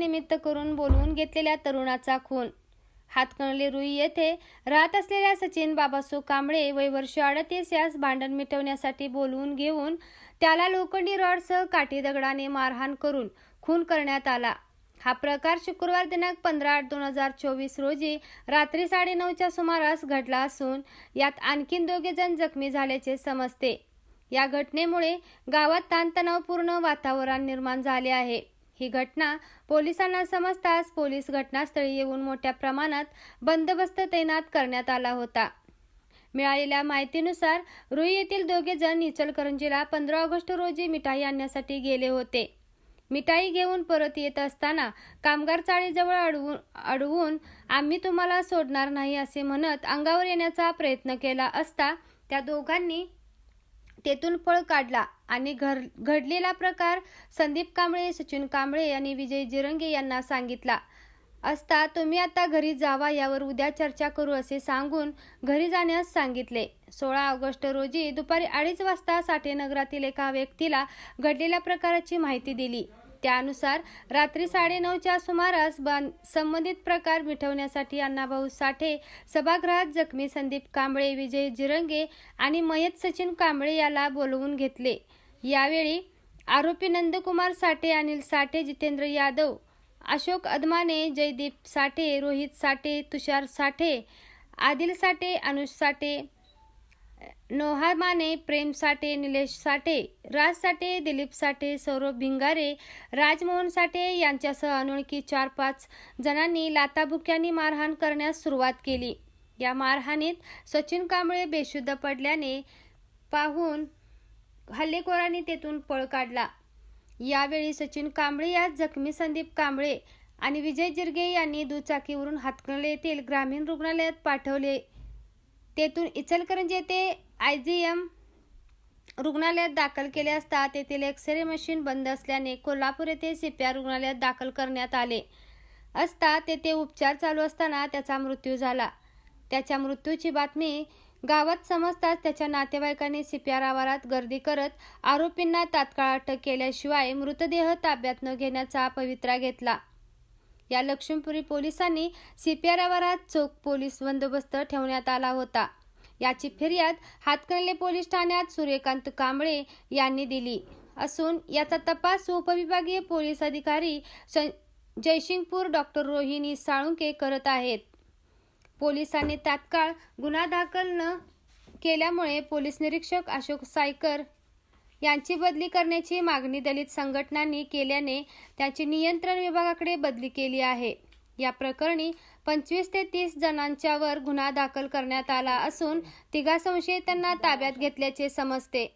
निमित्त करून बोलवून घेतलेल्या तरुणाचा खून. हातकणले रुई येथे राहत असलेल्या सचिन बाबासो कांबळे वय वर्ष अडतीस यास भांडण मिटवण्यासाठी बोलवून घेऊन त्याला लोखंडी रॉडसह काठी दगडाने मारहाण करून खून करण्यात आला. हा प्रकार शुक्रवार दिनांक पंधरा आठ दोन हजार चोवीस रोजी रात्री साडेनऊच्या सुमारास घडला असून यात आणखीन दोघे जण जखमी झाल्याचे समजते. या घटनेमुळे गावात ताणतणावपूर्ण वातावरण निर्माण झाले आहे. ही घटना पोलिसांना समजताच पोलीस घटनास्थळी येऊन मोठ्या प्रमाणात बंदोबस्त तैनात करण्यात आला होता. मिळालेल्या माहितीनुसार रुई येथील दोघे जण इचलकरंजीला पंधरा ऑगस्ट रोजी मिठाई आणण्यासाठी गेले होते. मिठाई घेऊन परत येत असताना कामगार चाळीजवळ अडवून अडवून आम्ही तुम्हाला सोडणार नाही असे म्हणत अंगावर येण्याचा प्रयत्न केला असता त्या दोघांनी तेथून पळ काढला आणि घर घडलेला प्रकार संदीप कांबळे सचिन कांबळे आणि विजय जिरंगे यांना सांगितला. असता तुम्ही आता घरी जावा यावर उद्या चर्चा करू असे सांगून घरी जाण्यास सांगितले. सोळा ऑगस्ट रोजी दुपारी अडीच वाजता साठेनगरातील एका व्यक्तीला घडलेल्या प्रकाराची माहिती दिली. त्यानुसार रात्री साडेनऊच्या सुमारास बां संबंधित प्रकार मिठवण्यासाठी अण्णाभाऊ साठे सभागृहात जखमी संदीप कांबळे विजय जिरंगे आणि मयत सचिन कांबळे याला बोलवून घेतले. यावेळी आरोपी नंदकुमार साठे अनिल साठे जितेंद्र यादव अशोक अदमाने जयदीप साठे रोहित साठे तुषार साठे आदिल साठे अनुज साठे नोहार माने प्रेम साठे निलेश साठे राज साठे दिलीप साठे सौरभ भिंगारे राजमोहन साठे यांच्यासह अनोळखी चार पाच जणांनी लाताबुक्यांनी मारहाण करण्यास सुरुवात केली. या मारहाणीत सचिन कांबळे बेशुद्ध पडल्याने पाहून हल्लेखोरांनी तेथून पळ काढला. यावेळी सचिन कांबळे यास जखमी संदीप कांबळे आणि विजय जिरगे यांनी दुचाकीवरून हातकणले येथील ग्रामीण रुग्णालयात पाठवले. तेथून इचलकरंजी येथे आय जी एम रुग्णालयात दाखल केले असता तेथील एक्सरे मशीन बंद असल्याने कोल्हापूर येथे सी पी आर रुग्णालयात दाखल करण्यात आले असता तेथे उपचार चालू असताना त्याचा मृत्यू झाला. त्याच्या मृत्यूची बातमी गावात समजताच त्याच्या नातेवाईकांनी सी पी आर आवारात गर्दी करत आरोपींना तात्काळ अटक केल्याशिवाय मृतदेह ताब्यात न घेण्याचा पवित्रा घेतला. या लक्ष्मीपुरी पोलिसांनी सीपीआर आवारात चोख पोलीस बंदोबस्त ठेवण्यात आला होता. याची फिर्याद हातकणले पोलीस ठाण्यात सूर्यकांत कांबळे यांनी दिली. असून याचा तपास उपविभागीय पोलीस अधिकारी जयसिंगपूर डॉक्टर रोहिणी साळुंके करत आहेत. पोलिसांनी तात्काळ गुन्हा दाखल न केल्यामुळे पोलीस निरीक्षक अशोक सायकर यांची बदली करण्याची मागणी दलित संघटनांनी केल्याने त्याची नियंत्रण विभागाकडे बदली केली आहे. या प्रकरणी पंचवीस ते तीस जणांच्यावर गुन्हा दाखल करण्यात आला असून तिघा संशयितांना ताब्यात घेतल्याचे समजते.